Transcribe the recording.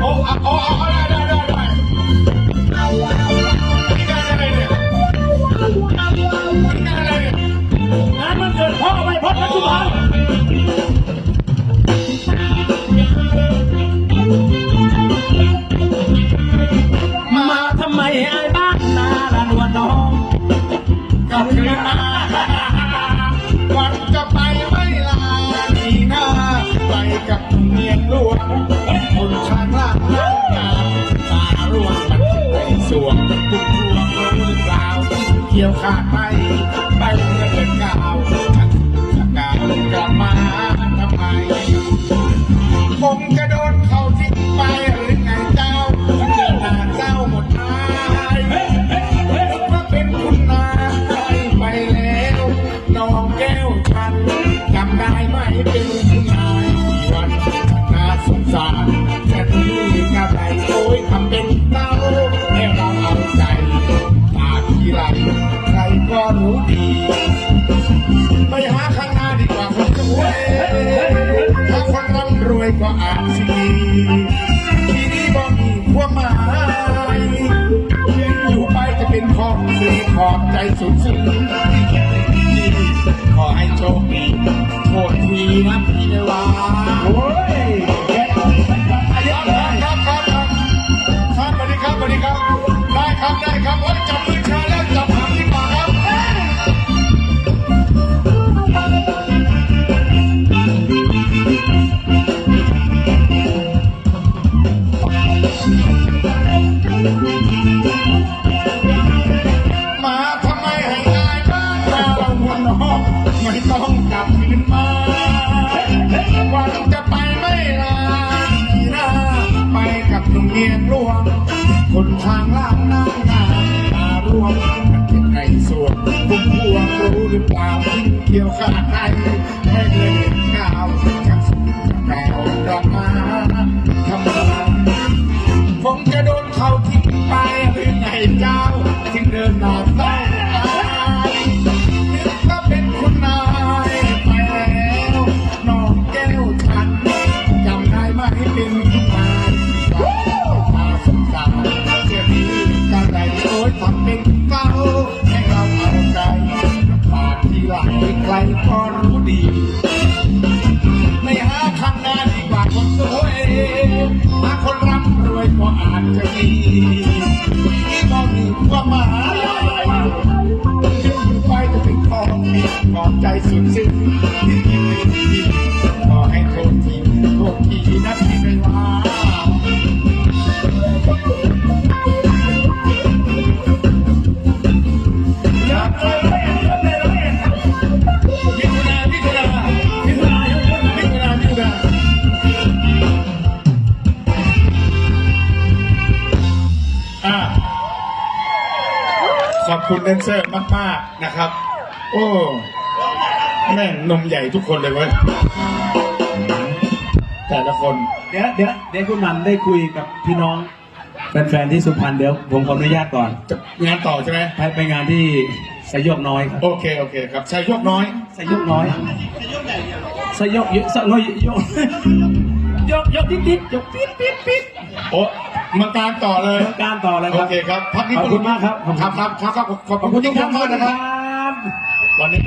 โอ้เอาเอาได้ได้ได้ได้นี่การอะไรเนี่ยนี่การอะไรเนี่ยงานมันเกิดพ่อไม่พบปัจจุบันมาทำไมไอ้บ้านนาละนวลน้องกลับคืนมา เมียหลวงคนช่างล่างล่างงามตาร่วงมันในสวงทุกพวงรู้หรือเปล่าเกี่ยวขาดไปไปเมื่อเดินก้าวฉันจะกาวกลับมาีไรใครก็รู้ดี ไปหาข้างหน้าดีกว่าคนสวยถ้าคนร่ำรวยก็อาจสิดีทีนี้บ่มีความหมายอยู่ไปจะเป็นของสีขอบใจสุดซึ้งที่คิดดีขอให้โชคดีโทษทีนะพี่เดว น้ำตาตาร่วมกันเป็นไงส่วนพุ่มพวงรู้หรือเปล่าเกี่ยวขาดใจไม่เคย อบคุณแดนเซอร์มากๆนะครับ โอ้แม่งนมใหญ่ทุกคนเลยเว้ยแต่ละคน เดี๋ยวเดี๋ยวเดี๋ยวคุณหมันได้คุยกับพี่น้องแฟนๆที่สุพรรณเดี๋ยวผมขออนุญาตก่อนจะงานต่อใช่ไหมไปไปงานที่สยกน้อยครับโอเคโอเคครับชายโยกน้อยสยกน้อยสยกเยอะสยกยกยกยกนิดนิดยกปิดปิดปิดโอ้ มาการต่อเลยเรื่องการต่อเลยคโอรับ เคครับพักนี้ขอบคุณมากครับ ครับครับครับครับขอบขอบคุคุณณทุทุกกท่าท่านนมากนะนะคครัรับบวันนี้